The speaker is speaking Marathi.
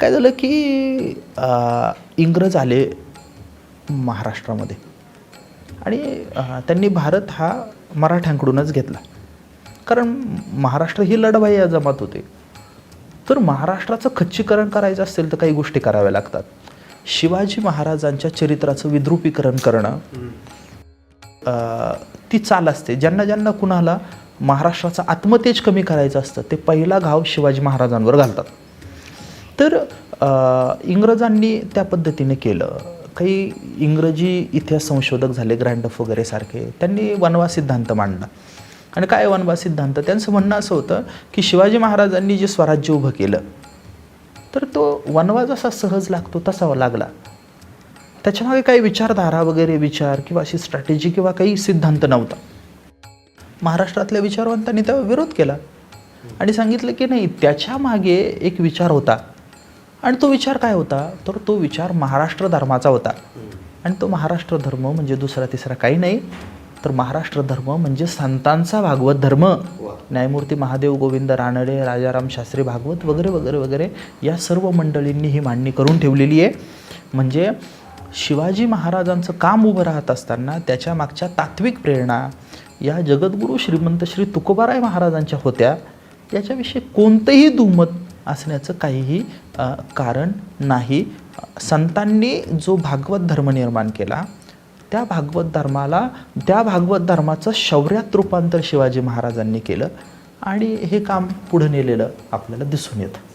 काय झालं की इंग्रज आले महाराष्ट्रामध्ये. आणि त्यांनी भारत हा मराठ्यांकडूनच घेतला. कारण महाराष्ट्र ही लढवाई या जमात होते. तर महाराष्ट्राचं खच्चीकरण करायचं असेल तर काही गोष्टी कराव्या लागतात. शिवाजी महाराजांच्या चरित्राचं विद्रुपीकरण करणं ती चाल असते. ज्यांना ज्यांना कुणाला महाराष्ट्राचं आत्मतेज कमी करायचं असतं ते पहिला घाव शिवाजी महाराजांवर घालतात. तर इंग्रजांनी त्या पद्धतीने केलं. काही इंग्रजी इतिहास संशोधक झाले ग्रँडफ वगैरे सारखे त्यांनी वनवा सिद्धांत मांडला. आणि काय वनवास सिद्धांत? त्यांचं म्हणणं असं होतं की शिवाजी महाराजांनी जे स्वराज्य उभं केलं तर तो वनवा जसा सहज लागतो तसा लागला. त्याच्यामागे काही विचारधारा वगैरे विचार किंवा अशी स्ट्रॅटेजी किंवा काही सिद्धांत नव्हता. महाराष्ट्रातल्या विचारवंतांनी त्यावर विरोध केला. आणि सांगितलं की नाही त्याच्यामागे एक विचार होता. आणि तो विचार काय होता? तर तो विचार महाराष्ट्र धर्माचा होता. आणि तो महाराष्ट्र धर्म म्हणजे दुसरा तिसरा काही नाही. तर महाराष्ट्र धर्म म्हणजे संतांचा भागवत धर्म. न्यायमूर्ती महादेव गोविंद रानडे राजाराम शास्त्री भागवत वगैरे वगैरे वगैरे या सर्व मंडळींनी ही मांडणी करून ठेवलेली आहे. म्हणजे शिवाजी महाराजांचं काम उभं राहत असताना त्याच्या मागच्या तात्विक प्रेरणा या जगद्गुरू श्रीमंत श्री तुकोबाराय महाराजांच्या होत्या. याच्याविषयी कोणतंही दुमत असण्याचं काहीही कारण नाही. संतांनी जो भागवत धर्म निर्माण केला त्या भागवत धर्माला त्या भागवत धर्माचं शौर्यात रूपांतर शिवाजी महाराजांनी केलं आणि हे काम पुढं नेलेलं आपल्याला दिसून येतं.